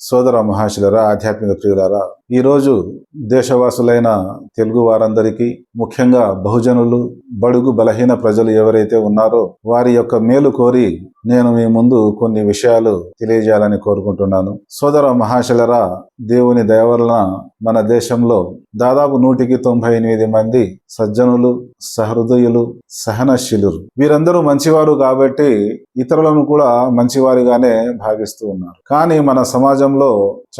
సోదర మహాశులరా ఆధ్యాత్మిక ప్రియులారా ఈరోజు దేశవాసులైన తెలుగు వారందరికీ ముఖ్యంగా బహుజనులు బడుగు బలహీన ప్రజలు ఎవరైతే ఉన్నారో వారి యొక్క మేలు కోరి నేను మీ ముందు కొన్ని విషయాలు తెలియజేయాలని కోరుకుంటున్నాను. సోదర మహాశలరా దేవుని దయవలన మన దేశంలో దాదాపు నూటికి తొంభై ఎనిమిది మంది సజ్జనులు సహృదయులు సహనశీలు వీరందరూ మంచివారు కాబట్టి ఇతరులను కూడా మంచివారిగానే భావిస్తూ ఉన్నారు. కానీ మన సమాజంలో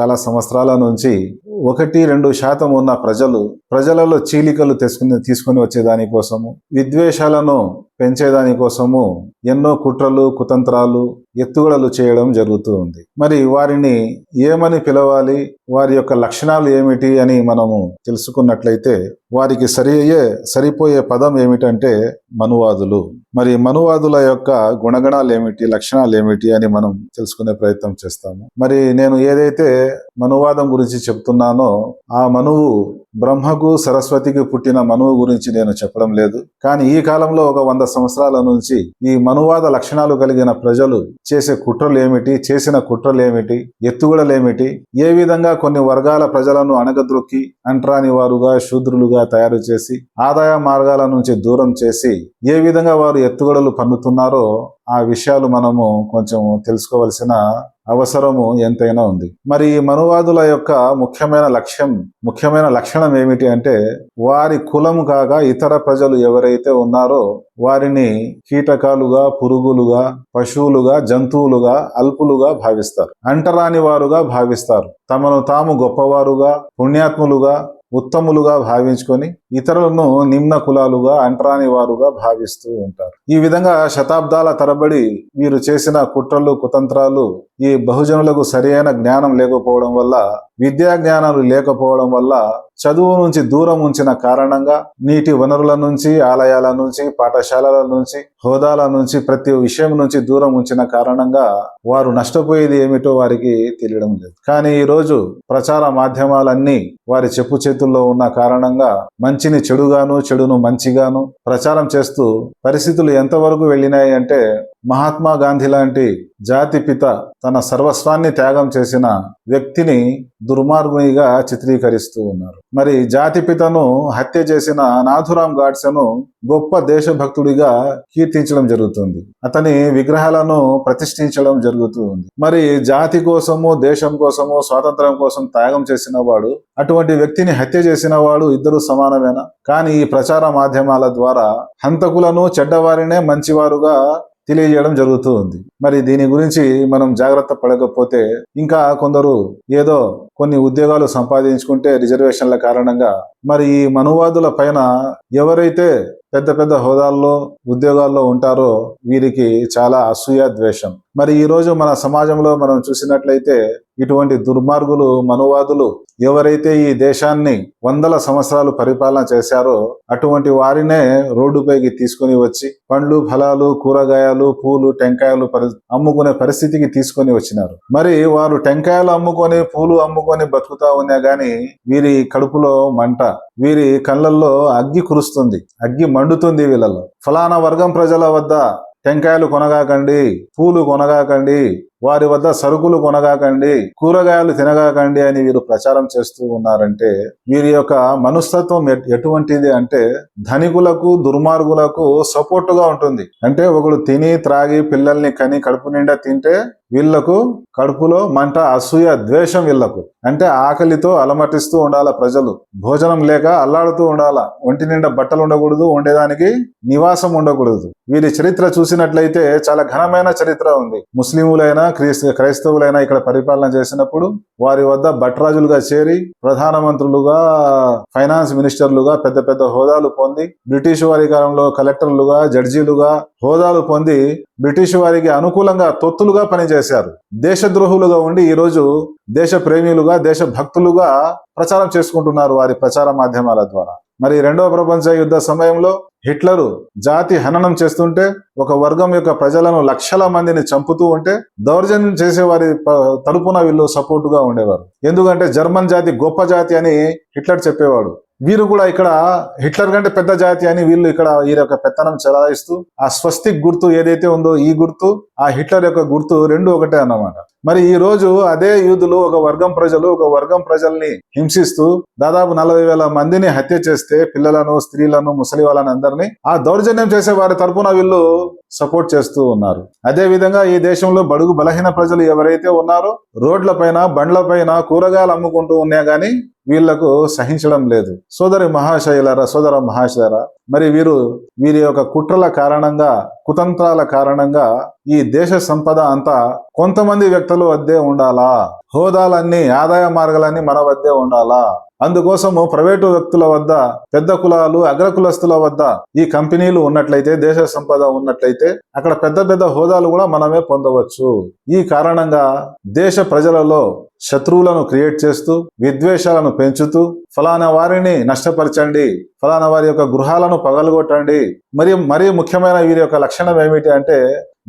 చాలా సంవత్సరాల నుంచి ఒకటి రెండు శాతం ఉన్న ప్రజలు ప్రజలలో చీలికలు తెచ్చుకుని తీసుకుని వచ్చేదాని కోసము విద్వేషాలను పెంచేదాని కోసము ఎన్నో కుట్రలు కుతంత్రాలు ఎత్తుగడలు చేయడం జరుగుతూ ఉంది. మరి వారిని ఏమని పిలవాలి? వారి యొక్క లక్షణాలు ఏమిటి అని మనము తెలుసుకున్నట్లయితే వారికి సరి అయ్యే సరిపోయే పదం ఏమిటంటే మనువాదులు. మరి మనువాదుల యొక్క గుణగణాలు ఏమిటి లక్షణాలు ఏమిటి అని మనం తెలుసుకునే ప్రయత్నం చేస్తాము. మరి నేను ఏదైతే మనువాదం గురించి చెప్తున్నానో ఆ మనువు బ్రహ్మకు సరస్వతికి పుట్టిన మనువు గురించి నేను చెప్పడం లేదు. కానీ ఈ కాలంలో ఒక వంద సంవత్సరాల నుంచి ఈ మనువాద లక్షణాలు కలిగిన ప్రజలు చేసే కుట్రలు ఏమిటి చేసిన కుట్రలు ఏమిటి ఎత్తుగడలేమిటి? ఏ విధంగా కొన్ని వర్గాల ప్రజలను అణగద్రొక్కి అంటరాని వారుగా శూద్రులుగా తయారు చేసి ఆదాయ మార్గాల నుంచి దూరం చేసి ఏ విధంగా వారు ఎత్తుగడలు పన్నుతున్నారో ఆ విషయాలు మనము కొంచెం తెలుసుకోవలసిన అవసరము ఎంతైనా ఉంది. మరి ఈ మనువాదుల యొక్క ముఖ్యమైన లక్ష్యం ముఖ్యమైన లక్షణం ఏమిటి అంటే వారి కులము కాగా ఇతర ప్రజలు ఎవరైతే ఉన్నారో వారిని కీటకాలుగా పురుగులుగా పశువులుగా జంతువులుగా అల్పులుగా భావిస్తారు. అంటరాని వారుగా భావిస్తారు. తమను తాము గొప్పవారుగా పుణ్యాత్ములుగా ఉత్తములుగా భావించుకొని ఇతరులను నిమ్న కులాలుగా అంటరాని వారుగా భావిస్తూ ఉంటారు. ఈ విధంగా శతాబ్దాల తరబడి వీరు చేసిన కుట్రలు కుతంత్రాలు ఈ బహుజనులకు సరైన జ్ఞానం లేకపోవడం వల్ల విద్యా జ్ఞానాలు లేకపోవడం వల్ల చదువు నుంచి దూరం ఉంచిన కారణంగా నీటి వనరుల నుంచి ఆలయాల నుంచి పాఠశాలల నుంచి హోదాల నుంచి ప్రతి విషయం నుంచి దూరం ఉంచిన కారణంగా వారు నష్టపోయేది ఏమిటో వారికి తెలియడం లేదు. కానీ ఈరోజు ప్రచార మాధ్యమాలన్నీ వారి చెప్పు చేతుల్లో ఉన్న కారణంగా మంచిని చెడుగాను చెడును మంచిగాను ప్రచారం చేస్తూ పరిస్థితులు ఎంతవరకు వెళ్ళినాయి అంటే మహాత్మా గాంధీ లాంటి జాతి పిత తన సర్వస్వాన్ని త్యాగం చేసిన వ్యక్తిని దుర్మార్గునిగా చిత్రీకరిస్తూ ఉన్నారు. మరి జాతి పితను హత్య చేసిన నాథురాం గాడ్సెను గొప్ప దేశభక్తుడిగా కీర్తించడం జరుగుతుంది. అతని విగ్రహాలను ప్రతిష్ఠించడం జరుగుతూ ఉంది. మరి జాతి కోసము దేశం కోసము స్వాతంత్రం కోసం త్యాగం చేసిన వాడు అటువంటి వ్యక్తిని హత్య చేసిన వాడు ఇద్దరు సమానమేనా? కానీ ఈ ప్రచార మాధ్యమాల ద్వారా హంతకులను చెడ్డవారినే మంచివారుగా తెలియజేయడం జరుగుతూ ఉంది. మరి దీని గురించి మనం జాగ్రత్త పడకపోతే ఇంకా కొందరు ఏదో కొన్ని ఉద్యోగాలు సంపాదించుకుంటే రిజర్వేషన్ల కారణంగా మరి ఈ మనువాదుల పైన ఎవరైతే పెద్ద పెద్ద హోదాల్లో ఉద్యోగాల్లో ఉంటారో వీరికి చాలా అసూయ ద్వేషం. మరి ఈ రోజు మన సమాజంలో మనం చూసినట్లయితే ఇటువంటి దుర్మార్గులు మనువాదులు ఎవరైతే ఈ దేశాన్ని వందల సంవత్సరాలు పరిపాలన చేశారో అటువంటి వారినే రోడ్డుపైకి తీసుకొని వచ్చి పండ్లు ఫలాలు కూరగాయలు పూలు టెంకాయలు అమ్ముకునే పరిస్థితికి తీసుకొని వచ్చినారు. మరి వారు టెంకాయలు అమ్ముకొని పూలు అమ్ముకొని బతుకుతా ఉన్నా గాని వీరి కడుపులో మంట వీరి కళ్ళల్లో అగ్గి కురుస్తుంది అగ్గి మండుతుంది వీళ్ళలో ఫలానా వర్గం ప్రజల వద్ద టెంకాయలు కొనగాకండి పూలు కొనగాకండి. వారి వద్ద సరుకులు కొనగాకండి కూరగాయలు తినగాకండి అని వీరు ప్రచారం చేస్తూ ఉన్నారంటే వీరి యొక్క మనస్తత్వం ఎటువంటిది అంటే ధనికులకు దుర్మార్గులకు సపోర్టుగా ఉంటుంది. అంటే ఒకడు తిని త్రాగి పిల్లల్ని కని కడుపు నిండా తింటే వీళ్ళకు కడుపులో మంట అసూయ ద్వేషం వీళ్ళకు అంటే ఆకలితో అలమటిస్తూ ఉండాల ప్రజలు. భోజనం లేక అల్లాడుతూ ఉండాల. ఒంటి నిండా బట్టలు ఉండకూడదు ఉండేదానికి నివాసం ఉండకూడదు. వీరి చరిత్ర చూసినట్లయితే చాలా ఘనమైన చరిత్ర ఉంది. ముస్లిములైనా క్రైస్తవులైనా ఇక్కడ పరిపాలన చేసినప్పుడు వారి వద్ద భట్రాజులుగా చేరి ప్రధానమంత్రులుగా ఫైనాన్స్ మినిస్టర్లుగా పెద్ద పెద్ద హోదాలు పొంది బ్రిటిష్ వారి కాలంలో కలెక్టర్లుగా జడ్జీలుగా హోదాలు పొంది బ్రిటిష్ వారికి అనుకూలంగా తొత్తులుగా పనిచేశారు. దేశద్రోహులుగా ఉండి ఈ రోజు దేశ ప్రేమిలుగా దేశ భక్తులుగా ప్రచారం చేసుకుంటున్నారు వారి ప్రచార మాధ్యమాల ద్వారా. మరి రెండవ ప్రపంచ యుద్ధ సమయంలో హిట్లరు జాతి హననం చేస్తుంటే ఒక వర్గం యొక్క ప్రజలను లక్షల మందిని చంపుతూ ఉంటే దౌర్జన్యం చేసే వారి ప- తరపున వీళ్ళు సపోర్టుగా ఉండేవారు. ఎందుకంటే జర్మన్ జాతి గొప్ప జాతి అని హిట్లర్ చెప్పేవాడు. వీరు కూడా ఇక్కడ హిట్లర్ కంటే పెద్ద జాతి అని వీళ్ళు ఇక్కడ ఈ యొక్క పెత్తనం చెలాయిస్తూ ఆ స్వస్తిక్ గుర్తు ఏదైతే ఉందో ఈ గుర్తు ఆ హిట్లర్ యొక్క గుర్తు రెండు ఒకటే అన్నమాట. మరి ఈ రోజు అదే యూదులు ఒక వర్గం ప్రజలు ఒక వర్గం ప్రజల్ని హింసిస్తూ దాదాపు నలభై వేల మందిని హత్య చేస్తే పిల్లలను స్త్రీలను ముసలి వాళ్ళని అందరినీ ఆ దౌర్జన్యం చేసే వారి తరపున వీళ్ళు సపోర్ట్ చేస్తూ ఉన్నారు. అదే విధంగా ఈ దేశంలో బడుగు బలహీన ప్రజలు ఎవరైతే ఉన్నారో రోడ్ల పైన బండ్ల పైన కూరగాయలు అమ్ముకుంటూ ఉన్నా గానీ వీళ్ళకు సహించడం లేదు. సోదరి మహాశయులరా సోదర మహాశైలరా మరి వీరు వీరి యొక్క కుట్రల కారణంగా కుతంత్రాల కారణంగా ఈ దేశ సంపద అంతా కొంతమంది వ్యక్తుల వద్దే ఉండాలా? హోదాలన్నీ ఆదాయ మార్గాలన్నీ మన వద్దే ఉండాలా? అందుకోసము ప్రైవేటు వ్యక్తుల వద్ద పెద్ద కులాలు అగ్ర కులస్తుల వద్ద ఈ కంపెనీలు ఉన్నట్లయితే దేశ సంపద ఉన్నట్లయితే అక్కడ పెద్ద పెద్ద హోదాలు కూడా మనమే పొందవచ్చు. ఈ కారణంగా దేశ ప్రజలలో శత్రువులను క్రియేట్ చేస్తూ విద్వేషాలను పెంచుతూ ఫలానా వారిని నష్టపరచండి ఫలానా వారి యొక్క గృహాలను పగలగొట్టండి. మరియు మరీ ముఖ్యమైన వీరి యొక్క లక్షణం ఏమిటి అంటే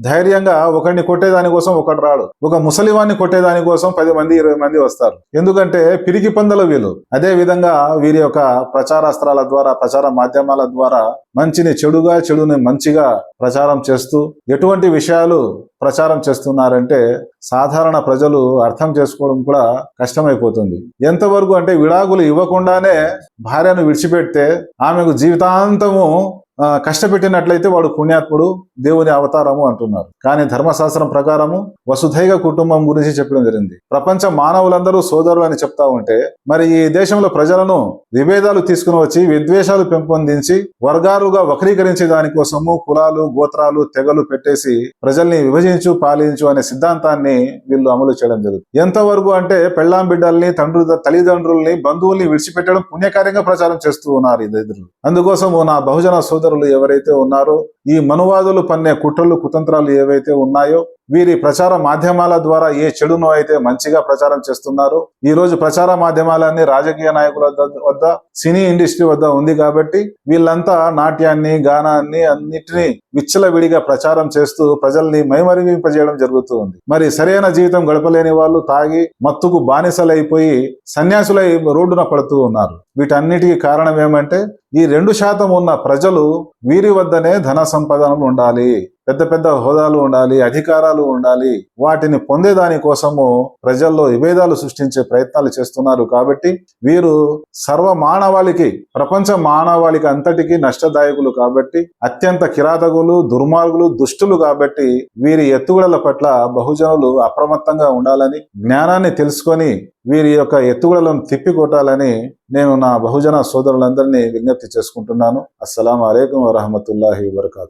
ధైర్యంగా ఒకరిని కొట్టేదానికోసం ఒకటి రాడు. ఒక ముసలివాన్ని కొట్టేదాని కోసం పది మంది ఇరవై మంది వస్తారు. ఎందుకంటే పిరికి పందలు వీళ్ళు. అదే విధంగా వీరి యొక్క ప్రచారాస్త్రాల ద్వారా ప్రచార మాధ్యమాల ద్వారా మంచిని చెడుగా చెడుని మంచిగా ప్రచారం చేస్తూ ఎటువంటి విషయాలు ప్రచారం చేస్తున్నారంటే సాధారణ ప్రజలు అర్థం చేసుకోవడం కూడా కష్టమైపోతుంది. ఎంతవరకు అంటే విడాకులు ఇవ్వకుండానే భార్యను విడిచిపెడితే ఆమెకు జీవితాంతము కష్టపెట్టినట్లయితే వాడు పుణ్యాత్ముడు దేవుని అవతారము అంటున్నారు. కానీ ధర్మశాస్త్రం ప్రకారము వసుధైక కుటుంబం గురించి చెప్పడం జరిగింది. ప్రపంచ మానవులందరూ సోదరులు అని చెప్తా ఉంటే మరి ఈ దేశంలో ప్రజలను విభేదాలు తీసుకుని వచ్చి విద్వేషాలు పెంపొందించి వర్గాలుగా వక్రీకరించే దానికోసము కులాలు గోత్రాలు తెగలు పెట్టేసి ప్రజల్ని విభజించు పాలించు అనే సిద్ధాంతాన్ని వీళ్ళు అమలు చేయడం జరుగుతుంది. ఎంతవరకు అంటే పెళ్ళాం బిడ్డల్ని తండ్రి తల్లిదండ్రుల్ని బంధువుల్ని విడిచిపెట్టడం పుణ్యకార్యంగా ప్రచారం చేస్తూ ఉన్నారు ఈ అందుకోసం అందుకోసము నా బహుజన సోదరులు ఎవరైతే ఉన్నారో ఈ మనువాదులు పన్నే కుట్రలు కుతంత్రాలు ఏవైతే ఉన్నాయో వీరి ప్రచార మాధ్యమాల ద్వారా ఏ చెడును అయితే మంచిగా ప్రచారం చేస్తున్నారు. ఈ రోజు ప్రచార మాధ్యమాలన్నీ రాజకీయ నాయకుల వద్ద- వద్ద సినీ ఇండస్ట్రీ వద్ద ఉంది కాబట్టి వీళ్ళంతా నాట్యాన్ని గానాన్ని అన్నిటినీ విచ్చలవిడిగా ప్రచారం చేస్తూ ప్రజల్ని మైమరింపజేయడం జరుగుతూ ఉంది. మరి సరైన జీవితం గడపలేని వాళ్ళు తాగి మత్తుకు బానిసలైపోయి సన్యాసులై రోడ్డున పడుతూ ఉన్నారు. వీటన్నిటికీ కారణం ఏమంటే ఈ రెండు శాతం ఉన్న ప్రజలు వీరి వద్దనే ధన సంపదనలు ఉండాలి. పెద్ద పెద్ద హోదాలు ఉండాలి అధికారాలు ఉండాలి. వాటిని పొందేదాని కోసము ప్రజల్లో విభేదాలు సృష్టించే ప్రయత్నాలు చేస్తున్నారు కాబట్టి వీరు సర్వ మానవాళికి ప్రపంచ మానవాళికి అంతటికి నష్టదాయకులు కాబట్టి అత్యంత కిరాతకులు దుర్మార్గులు దుష్టులు కాబట్టి వీరి ఎత్తుగడల పట్ల బహుజనులు అప్రమత్తంగా ఉండాలని జ్ఞానాన్ని తెలుసుకొని వీరి యొక్క ఎత్తుగడలను తిప్పికొట్టాలని నేను నా బహుజన సోదరులందరినీ విజ్ఞప్తి చేసుకుంటున్నాను. అస్సలం అలైకం వరహమతుల్లాహి వరకాతు